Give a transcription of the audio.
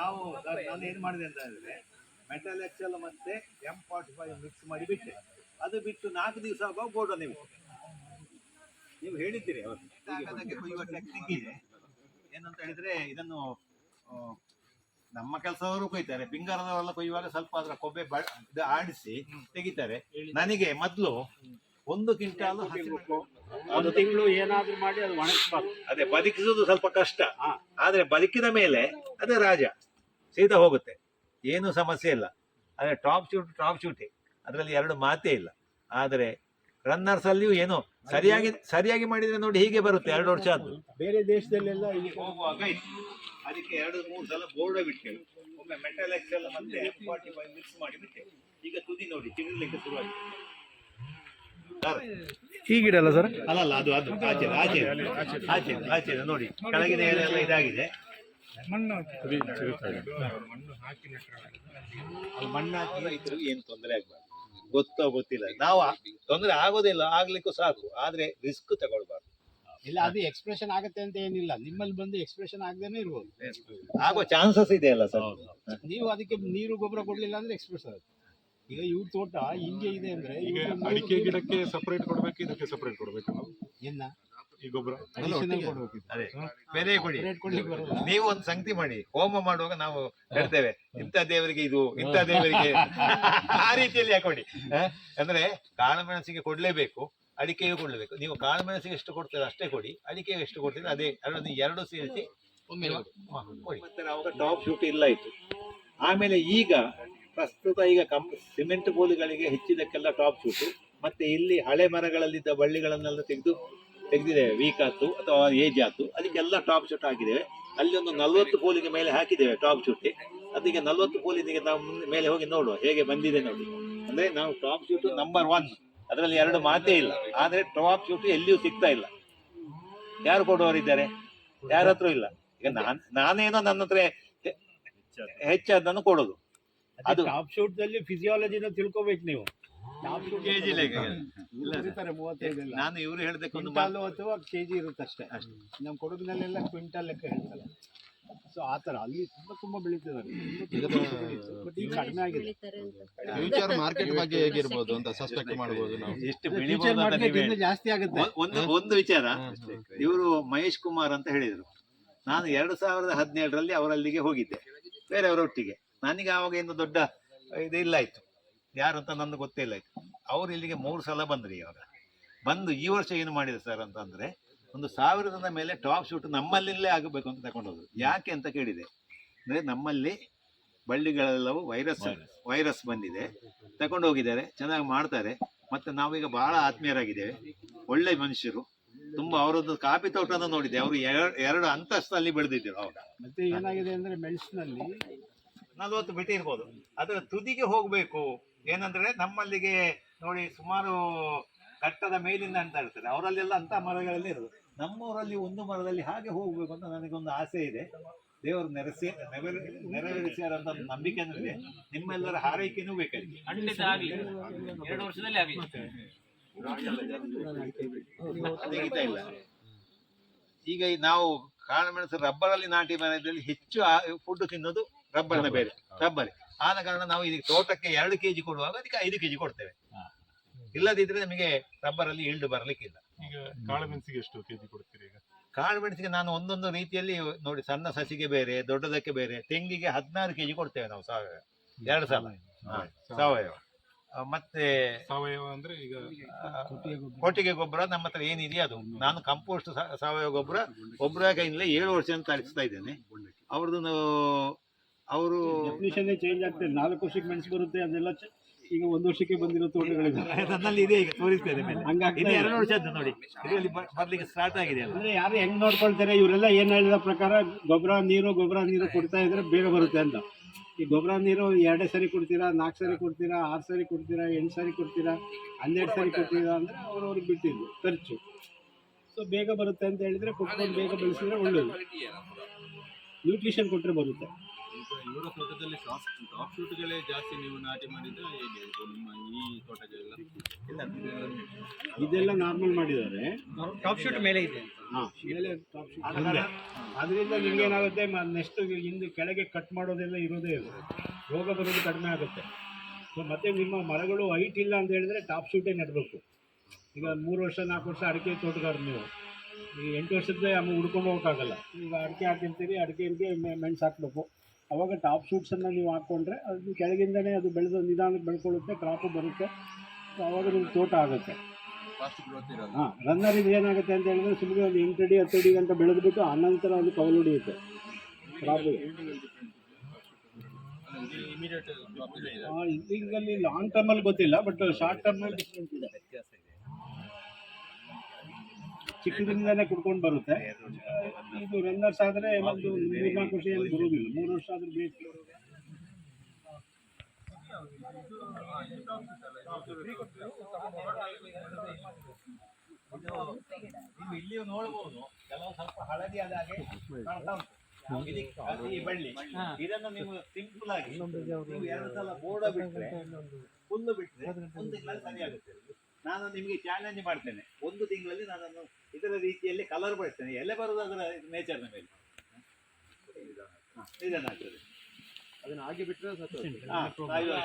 ನಾವು ನಾನು ಏನು ಮಾಡಿದೆ ಅಂತ ಹೇಳಿದ್ರೆ ಮೆಟಲ್ ಎಕ್ಸೆಲ್ ಮತ್ತೆ ಎಂ ಫಾರ್ಟಿ ಫೈವ್ ಮಿಕ್ಸ್ ಮಾಡಿ ಬಿಟ್ಟೆ. ಅದು ಬಿಟ್ಟು ನಾಲ್ಕು ದಿವಸ ಆಗುವಾಗ ಬೋರ್ಡ್ ನೀವು ನೀವು ಹೇಳಿದ್ದೀರಿ ಕೊಯ್ಯುವ ಟೆಕ್ನಿಕ್ ಇದೆ. ಏನಂತ ಹೇಳಿದ್ರೆ ಇದನ್ನು ನಮ್ಮ ಕೆಲಸದವರು ಕೊಯ್ತಾರೆ. ಬಿಂಗಾರದವರೆಲ್ಲ ಕೊಯ್ಯುವಾಗ ಸ್ವಲ್ಪ ಅದರ ಕೊಬ್ಬೆ ಬ ಇದು ಆಡಿಸಿ ತೆಗಿತಾರೆ. ನನಗೆ ಮೊದಲು ಒಂದು ಕ್ವಿಂಟಾಲು ಒಂದು ತಿಂಗಳು ಏನಾದ್ರೂ ಮಾಡಿ ಅದು ಒಣಗಿಸ್ಬಾರ್ದು. ಅದೇ ಬದುಕಿಸೋದು ಸ್ವಲ್ಪ ಕಷ್ಟ. ಆದರೆ ಆದ್ರೆ ಬದುಕಿದ ಮೇಲೆ ಅದೇ ರಾಜ. ಸೀದಾ ಹೋಗುತ್ತೆ ಏನು ಸಮಸ್ಯೆ ಇಲ್ಲ ಆದರೆ ಟಾಪ್ ಶೂಟ್ ಟಾಪ್ ಶೂಟೇ ಅದರಲ್ಲಿ ಎರಡು ಮಾತೇ ಇಲ್ಲ ಆದರೆ ರನ್ನರ್ಸ್ ಅಲ್ಲಿಯೂ ಏನು ಸರಿಯಾಗಿ ಸರಿಯಾಗಿ ಮಾಡಿದ್ರೆ ನೋಡಿ ಹೀಗೆ ಬರುತ್ತೆ ಎರಡು ವರ್ಷ ಅದು ಬೇರೆ ದೇಶದಲ್ಲೆಲ್ಲ ಇಲ್ಲಿ ಹೋಗುವಾಗ. ಅದಕ್ಕೆ ಎರಡು ಮೂರು ಸಲ ಬೋರ್ಡ್ ಬಿಟ್ಟೆವು ಒಮ್ಮೆ ಮೆಟಲ್ ಎಕ್ಸೆಲ್ ಮತ್ತೆ ಫಾರ್ಟಿ ಫೈವ್ ಮಿಕ್ಸ್ ಮಾಡಿ ಬಿಟ್ಟೆ ಈಗ ತುದಿ ನೋಡಿ ತಿನ್ನಲಿಕ್ಕೆ ಶುರುವಾಗಿದೆ ಸರ್, ಹೀಗಿಡಲ್ಲ ಸರ್ ಅಲ್ಲ ಅಲ್ಲ ಅದು ಅದು ಆಚೆ ಆಚೆ ಆಚೆ ಆಚೆ ನೋಡಿ ಕೆಳಗಿನ ಎಲ್ಲ ಇದಾಗಿದೆ ಅಲ್ಲಿ ಮಣ್ಣು ಹಾಕಿ ರೈತರಿಗೆ ಏನು ತೊಂದರೆ ಆಗ್ಬಾರ್ದು. ಗೊತ್ತೋ ಗೊತ್ತಿಲ್ಲ. ನಾವು ತೊಂದರೆ ಆಗೋದಿಲ್ಲ ಆಗ್ಲಿಕ್ಕೂ ಸಾಕು. ಆದ್ರೆ ರಿಸ್ಕ್ ತಗೊಳ್ಬಾರ್ದು. ಇಲ್ಲ ಅದು ಎಕ್ಸ್ಪ್ರೆಷನ್ ಆಗುತ್ತೆ ಅಂತ ಏನಿಲ್ಲ. ನಿಮ್ಮಲ್ಲಿ ಬಂದು ಎಕ್ಸ್ಪ್ರೆಷನ್ ಆಗದೇನೆ ಇರ್ಬೋದು. ಆಗೋ ಚಾನ್ಸಸ್ ಇದೆ ಅಲ್ಲ ಸರ್. ನೀವು ಅದಕ್ಕೆ ನೀರು ಗೊಬ್ಬರ ಕೊಡ್ಲಿಲ್ಲ ಅಂದ್ರೆ ಎಕ್ಸ್ಪ್ರೆಸ್ ಆಗುತ್ತೆ. ಈಗ ಇವ್ರ ತೋಟ ಹಿಂಗೆ ಇದೆ ಅಂದ್ರೆ ಈಗ ಅಡಿಕೆ ಗಿಡಕ್ಕೆ ಸಪರೇಟ್ ಕೊಡ್ಬೇಕು ಇದಕ್ಕೆ ಸಪರೇಟ್ ಕೊಡ್ಬೇಕು ನಾವು. ಈ ಗೊಬ್ಬರ? ಅದೇ ಬೇರೆ ಕೊಡಿ. Separate ಕೊಡ್ಲಿಕ್ಕೆ ಬರಲ್ಲ. ನೀವು ಒಂದು ಸಂಗತಿ ಮಾಡಿ. ಹೋಮ ಮಾಡುವಾಗ ನಾವು ಹೇಳ್ತೇವೆ ಇಂಥ ದೇವರಿಗೆ ಇದು ಇಂಥ ದೇವರಿಗೆ ಆ ರೀತಿಯಲ್ಲಿ ಹಾಕೊಡಿ? ಅಂದ್ರೆ ಕಾಳುಮೆಣಸಿಗೆ ಕೊಡ್ಲೇಬೇಕು ಅಡಿಕೆಯು ಕೊಡ್ಲೇಬೇಕು. ನೀವು ಕಾಳುಮೆಣಸಿಗೆ ಎಷ್ಟು ಕೊಡ್ತೀರ ಅಷ್ಟೇ ಕೊಡಿ ಅಡಿಕೆಗೆ ಎಷ್ಟು ಕೊಡ್ತೀರ ಅದೇ ಎರಡು ಎರಡು ಸೇರಿಸಿ ಒಮ್ಮೆ ಕೊಡಿ. ಮತ್ತೆ ನಾವು ಟಾಪ್ ಶೂಟ್ ಇಲ್ಲ ಇತ್ತು ಆಮೇಲೆ ಈಗ ಪ್ರಸ್ತುತ ಈಗ ಕಂ ಸಿಮೆಂಟ್ ಗೋಲಿಗಳಿಗೆ ಹೆಚ್ಚಿದಕ್ಕೆಲ್ಲ ಟಾಪ್ ಶೂಟ್ ಮತ್ತೆ ಇಲ್ಲಿ ಹಳೆ ಮರಗಳಲ್ಲಿದ್ದ ಬಳ್ಳಿಗಳನ್ನೆಲ್ಲ ತೆಗೆದು ತೆಗೆದಿದ್ದೇವೆ ವೀಕ್ ಆತು ಅಥವಾ ಏಜ್ ಆತು ಅದಕ್ಕೆಲ್ಲ ಟಾಪ್ ಶೂಟ್ ಹಾಕಿದ್ದೇವೆ. ಅಲ್ಲಿ ಒಂದು ನಲ್ವತ್ತು ಪೋಲಿಗೆ ಮೇಲೆ ಹಾಕಿದ್ದೇವೆ ಟಾಪ್ ಶೂಟ್ ಅದಕ್ಕೆ ನಲ್ವತ್ತು ಪೋಲಿಗೆ ನಾವು ಮುಂದೆ ಮೇಲೆ ಹೋಗಿ ನೋಡುವ ಹೇಗೆ ಬಂದಿದೆ ನೋಡಿ. ಅಂದ್ರೆ ನಾವು ಟಾಪ್ ಶೂಟ್ ನಂಬರ್ ಒನ್ ಅದರಲ್ಲಿ ಎರಡು ಮಾತೇ ಇಲ್ಲ. ಆದರೆ ಟಾಪ್ ಶೂಟ್ ಎಲ್ಲಿಯೂ ಸಿಗ್ತಾ ಇಲ್ಲ. ಯಾರು ಕೊಡುವವರಿದ್ದಾರೆ? ಯಾರ ಹತ್ರ ಇಲ್ಲ? ಈಗ ನಾನ್ ನಾನೇನೋ ನನ್ನ ಹತ್ರ ಹೆಚ್ಚಾದನ್ನು ಕೊಡೋದು. ಅದು ಟಾಪ್ ಶೂಟ್ ದಲ್ಲಿ ಫಿಸಿಯಾಲಜಿನ ತಿಳ್ಕೊಬೇಕು ನೀವು. KG ಲೆಕ್ಕ. ಇಲ್ಲ ಸರ್. ನಾನು ಇವರು ಹೇಳದಕ್ಕೊಂದು ಕ್ವಿಂಟಾಲು ಅಥವಾ ಕೆಜಿ ಇರುತ್ತೆ ಅಷ್ಟೇ. ನಮ್ಮ ಕೊಡಗಿನಲ್ಲೆಲ್ಲ ಕ್ವಿಂಟಲ್ ಲೆಕ್ಕ ಹೇಳ್ತಾರೆ. ಸೊ ಆ ತರ ಅಲ್ಲಿ ತುಂಬಾ ತುಂಬಾ ಬೆಳೀತಿದ್ದಾರೆ ಬಟ್ ಈಗ ಕಡಿಮೆ ಆಗಿದೆ. ಫ್ಯೂಚರ್ ಮಾರ್ಕೆಟ್ ಬಗ್ಗೆ ಹೇಗಿರ್ಬೋದು ಅಂತ ಸಸ್ಪೆಕ್ಟ್ ಮಾಡ್ಬೋದು ನಾವು? ಎಷ್ಟು ಬೆಳಿಬಹುದು ಅಂತ ನೀವೇ- ಜಾಸ್ತಿ ಆಗುತ್ತೆ. ಒ- ಒಂದು ಒಂದು ವಿಚಾರ. ಇವರು ಮಹೇಶ್ ಕುಮಾರ್ ಅಂತ ಹೇಳಿದರು. ನಾನು ಎರಡು ಸಾವಿರದ ಹದಿನೇಳರಲ್ಲಿ ಅವರಲ್ಲಿಗೆ ಹೋಗಿದ್ದೆ. ಬೇರೆಯವರೊಟ್ಟಿಗೆ. ನನಗೆ ಆವಾಗ ಏನು ದೊಡ್ಡ ಇದು ಇಲ್ಲ ಆಯ್ತು ಯಾರು ಅಂತ ನನಗೆ ಗೊತ್ತಿಲ್ಲ ಅವ್ರು ಇಲ್ಲಿಗೆ ಮೂರು ಸಲ ಬಂದ್ರಿ ಇವಾಗ. ಬಂದು ಈ ವರ್ಷ ಏನು ಮಾಡಿದೆ ಸರ್ ಅಂತಂದ್ರೆ ಒಂದು ಸಾವಿರದ ಮೇಲೆ ಟಾಪ್ ಶೂಟ್ ನಮ್ಮಲ್ಲಿಂದಲೇ ಆಗಬೇಕು ಅಂತ ತಗೊಂಡೋದ್ರು ಯಾಕೆ ಅಂತ ಕೇಳಿದೆ. ಅಂದ್ರೆ ನಮ್ಮಲ್ಲಿ ಬಳ್ಳಿಗಳೆಲ್ಲವೂ ವೈರಸ್ ವೈರಸ್ ಬಂದಿದೆ. ತಗೊಂಡು ಹೋಗಿದ್ದಾರೆ ಚೆನ್ನಾಗಿ ಮಾಡ್ತಾರೆ. ಮತ್ತೆ ನಾವೀಗ ಬಹಳ ಆತ್ಮೀಯರಾಗಿದ್ದೇವೆ. ಒಳ್ಳೆ ಮನುಷ್ಯರು. ತುಂಬಾ ಅವರದ್ದು ಕಾಫಿ ತೋಟನ ನೋಡಿದೆ ಅವರು ಎರಡು ಅಂತಸ್ತಲ್ಲಿ ಬೆಳೆದಿದ್ದರು ಅವಾಗ. ಮತ್ತೆ ಏನಾಗಿದೆ ಅಂದ್ರೆ ಮೆಣಸಿನಲ್ಲಿ? ನಲ್ವತ್ತು ಬಿಟ್ಟಿರ್ಬೋದು ಅದರ ತುದಿಗೆ ಹೋಗಬೇಕು. ಏನಂದ್ರೆ ನಮ್ಮಲ್ಲಿಗೆ ನೋಡಿ ಸುಮಾರು ಕಟ್ಟದ ಮೇಲಿಂದ ಅಂತ ಹೇಳ್ತಾರೆ ಅವರಲ್ಲೆಲ್ಲ ಅಂತ ಮರಗಳಲ್ಲಿ ಇರೋದು. ನಮ್ಮೂರಲ್ಲಿ ಒಂದು ಮರದಲ್ಲಿ ಹಾಗೆ ಹೋಗ್ಬೇಕು ಅಂತ ನನಗೊಂದು ಆಸೆ ಇದೆ. ದೇವರು ನೆರೆಸಿ ನೆರವೇರಿ ನೆರವೇರಿಸ್ಯಾರ ಅಂತ ನಂಬಿಕೆ ಇದೆ. ನಿಮ್ಮೆಲ್ಲರ ಹಾರೈಕೆನೂ ಬೇಕಾಗಿ ಖಂಡಿತ ಆಗ್ಲಿ. ಎರಡು ವರ್ಷದಲ್ಲಿ ಆಗಿ ತೆಗಿತಾ ಇಲ್ಲ. ಈಗ ನಾವು ಕಾಳುಮೆಣಸು ರಬ್ಬರಲ್ಲಿ ನಾಟಿ ಮಾಡಿದಲ್ಲಿ ಹೆಚ್ಚು ಫುಡ್ ತಿನ್ನೋದು ರಬ್ಬರ್ನ ಬೇರೆ. ರಬ್ಬರ್. ಆದ ಕಾರಣ ನಾವು ಇದಕ್ಕೆ ತೋಟಕ್ಕೆ ಎರಡು ಕೆಜಿ ಕೊಡುವಾಗ ಅದಕ್ಕೆ ಐದು ಕೆಜಿ ಕೊಡ್ತೇವೆ. ಇಲ್ಲದಿದ್ರೆ ನಮಗೆ ರಬ್ಬರಲ್ಲಿ ಇಳ್ದು ಬರಲಿಕ್ಕಿಲ್ಲ. ಈಗ ಕಾಳುಮೆಣಸಿಗೆ ಎಷ್ಟು ಕೆಜಿ ಕೊಡ್ತೀರಿ ಈಗ? ಕಾಳು ಮೆಣಸಿಗೆ ನಾನು ಒಂದೊಂದು ರೀತಿಯಲ್ಲಿ ನೋಡಿ ಸಣ್ಣ ಸಸಿಗೆ ಬೇರೆ ದೊಡ್ಡದಕ್ಕೆ ಬೇರೆ ತೆಂಗಿಗೆ ಹದಿನಾರು ಕೆಜಿ ಕೊಡ್ತೇವೆ ನಾವು ಸಾವಯವ. ಎರಡು ಸಲ. ಸಾವಯವ ಮತ್ತೆ ಸಾವಯವ ಅಂದ್ರೆ ಈಗ ಕೊಟ್ಟಿಗೆ ಗೊಬ್ಬರ ನಮ್ಮ ಹತ್ರ ಏನಿದೆಯೋ ಅದು. ನಾನು ಕಂಪೋಸ್ಟ್ ಸಾವಯವ ಗೊಬ್ಬರ ಗೊಬ್ಬರ ಕೈಯಿಂದಲೇ ಏಳು ವರ್ಷದಿಂದ ತರಿಸ್ತಾ ಇದ್ದೇನೆ. ಅವ್ರದ್ದು ಅವರು ಡೆಫಿನಿಷನ್ ಚೇಂಜ್ ಆಗ್ತದೆ ನಾಲ್ಕು ವರ್ಷಕ್ಕೆ ಮೆಣಸು ಬರುತ್ತೆ ಅದೆಲ್ಲ ಚ- ಈಗ ಒಂದು ವರ್ಷಕ್ಕೆ ಬಂದಿರೋ ತೋಟಗಳಿದೆ. ನನ್ನಲ್ಲಿ ಇದೆ ಈಗ ತೋರಿಸ್ತಾರೆ ಇದು ಇದೆ. ಎರಡು ವರ್ಷದ್ದು ನೋಡಿ. ಇದರಲ್ಲಿ ಬರ್ಲಿಕ್ಕೆ ಸ್ಟಾರ್ಟ್ ಆಗಿದೆ ಅಂದ್ರೆ ಯಾರು ಹೆಂಗ್ ನೋಡ್ಕೊಳ್ತಾರೆ ಇವರೆಲ್ಲ ಏನ್ ಹೇಳಿದ ಪ್ರಕಾರ ಗೊಬ್ಬರ ನೀರು ಗೊಬ್ಬರ ನೀರು ಕೊಡ್ತಾ ಇದ್ರೆ ಬೇಗ ಬರುತ್ತೆ ಅಂತ. ಈ ಗೊಬ್ಬರ ನೀರು ಎರಡೇ ಸರಿ ಕೊಡ್ತೀರಾ ನಾಲ್ಕು ಸರಿ ಕೊಡ್ತೀರಾ ಆರು ಸರಿ ಕೊಡ್ತೀರಾ ಎಂಟು ಸರಿ ಕೊಡ್ತೀರಾ ಹನ್ನೆರಡು ಸರಿ ಕೊಡ್ತೀರಾ ಅಂದ್ರೆ ಅವ್ರವ್ರಿಗೆ ಬಿಟ್ಟಿದ್ದು ಖರ್ಚು. ಸೊ ಬೇಗ ಬರುತ್ತೆ ಅಂತ ಹೇಳಿದ್ರೆ ಕೊಟ್ಕೊಂಡು ಬೇಗ ಬೆಳೆಸಿದ್ರೆ ಒಳ್ಳೇದು. ನ್ಯೂಟ್ರಿಷನ್ ಕೊಟ್ಟರೆ ಬರುತ್ತೆ. ಇವರ ತೋಟದಲ್ಲಿ ಸಾಫ್ಟ್ ಟಾಪ್ ಶೂಟ್ಗಳೇ ಜಾಸ್ತಿ ನೀವು ನಾಟಿ ಮಾಡಿದ್ರೆ ಹೇಗೆ ಇದು ನಿಮ್ಮ ಈ ತೋಟಗಳೆಲ್ಲ ಇದೆಲ್ಲ ನಾರ್ಮಲ್ ಮಾಡಿದ್ದಾರೆ. ಟಾಪ್ ಶೂಟ್ ಮೇಲೆ ಇದೆ. ಅದರಿಂದ ನಿಮ್ಗೇನಾಗುತ್ತೆ ನೆಕ್ಸ್ಟ್ ಹಿಂದೆ ಕೆಳಗೆ ಕಟ್ ಮಾಡೋದೆಲ್ಲ ಇರೋದೇ ಇಲ್ಲ. ರೋಗ ಬರೋದು ಕಡಿಮೆ ಆಗುತ್ತೆ. ಸೊ ಮತ್ತೆ ನಿಮ್ಮ ಮರಗಳು ಹೈಟ್ ಇಲ್ಲ ಅಂತ ಹೇಳಿದ್ರೆ ಟಾಪ್ ಶೂಟೇ ನೆಡಬೇಕು. ಈಗ ಮೂರು ವರ್ಷ ನಾಲ್ಕು ವರ್ಷ ಅಡಿಕೆ ತೋಟಗಾರ ನೀವು. ಈಗ ಎಂಟು ವರ್ಷದ್ದೇ ಆಮೇಲೆ ಹುಡ್ಕೊಂಡು ಹೋಗೋಕ್ಕಾಗಲ್ಲ. ಈಗ ಅಡಿಕೆ ಹಾಕಿರ್ತೀರಿ ಅಡಿಕೆಗೆ ಮೆಣಸು ಹಾಕಬೇಕು. ಅವಾಗ ಟಾಪ್ ಶೂಟ್ಸನ್ನು ನೀವು ಹಾಕ್ಕೊಂಡ್ರೆ ಅದು ಕೆಳಗಿಂದನೇ ಅದು ಬೆಳೆದು ನಿಧಾನಕ್ಕೆ ಬೆಳ್ಕೊಳ್ಳುತ್ತೆ ಕ್ರಾಪು ಬರುತ್ತೆ. ಸೊ ಅವಾಗ ನಿಮ್ಗೆ ತೋಟ ಆಗುತ್ತೆ. ಹಾಂ ರನ್ನರಿಗೆ ಏನಾಗುತ್ತೆ ಅಂತ ಹೇಳಿದ್ರೆ ಸುಮ್ಮನೆ ಒಂದು ಎಂಟು ಅಡಿ ಹತ್ತು ಅಡಿ ಗಂಟ ಬೆಳೆದ್ಬಿಟ್ಟು ಆನಂತರ ಒಂದು ಕವಲು ಹೊಡಿಯುತ್ತೆ. ಕ್ರಾಪ್ ಇಮಿಡಿಯೇಟ್ ಜಾಬ್ ಇದೆ ಈಗಲ್ಲಿ ಲಾಂಗ್ ಟರ್ಮಲ್ಲಿ ಗೊತ್ತಿಲ್ಲ ಬಟ್ ಶಾರ್ಟ್ ಟರ್ಮಲ್ಲಿ ಡಿಫ್ರೆನ್ಸ್ ಇದೆ. ಚಿಕ್ಕದಿಂದಲೇ ಕುಡ್ಕೊಂಡು ಬರುತ್ತೆ. ಇದು ರನ್ನರ್ಸ್ ಆದರೆ ಒಂದು ಮೂರ್ನಾಲ್ಕು ವರ್ಷ ಏನು ಬರೋದಿಲ್ಲ. ಮೂರು ವರ್ಷ ಆದ್ರೆ ಬೇಕು. ನೀವು ಇಲ್ಲಿ ನೋಡಬಹುದು ಕೆಲವು ಸ್ವಲ್ಪ ಹಳದಿ ಆದ ಹಾಗೆ ಕಾಣ್ತಾ ಉಂಟು. ಈ ಬಳ್ಳಿ. ಇದನ್ನು ನೀವು ಸಿಂಪಲ್ ಆಗಿ ನೀವು ಎರಡು ಸಲ ಬೋರ್ಡ ಬಿಟ್ಟರೆ ಹುಲ್ಲು ಬಿಟ್ಟರೆ ಒಂದು ಸರಿಯಾಗುತ್ತೆ. ನಾನು ನಿಮಗೆ ಚಾಲೆಂಜ್ ಮಾಡ್ತೇನೆ. ಒಂದು ತಿಂಗಳಲ್ಲಿ ನಾನು ಇದರ ರೀತಿಯಲ್ಲಿ ಕಲರ್ ಬರ್ತೇನೆ ಎಲೆ ಬರುವುದು ಅದರ ನೇಚರ್ನ ಮೇಲೆ. ನಿಧಾನ ಅದನ್ನ ಹಾಗೆ ಹಾ, ಸಾಯುವ-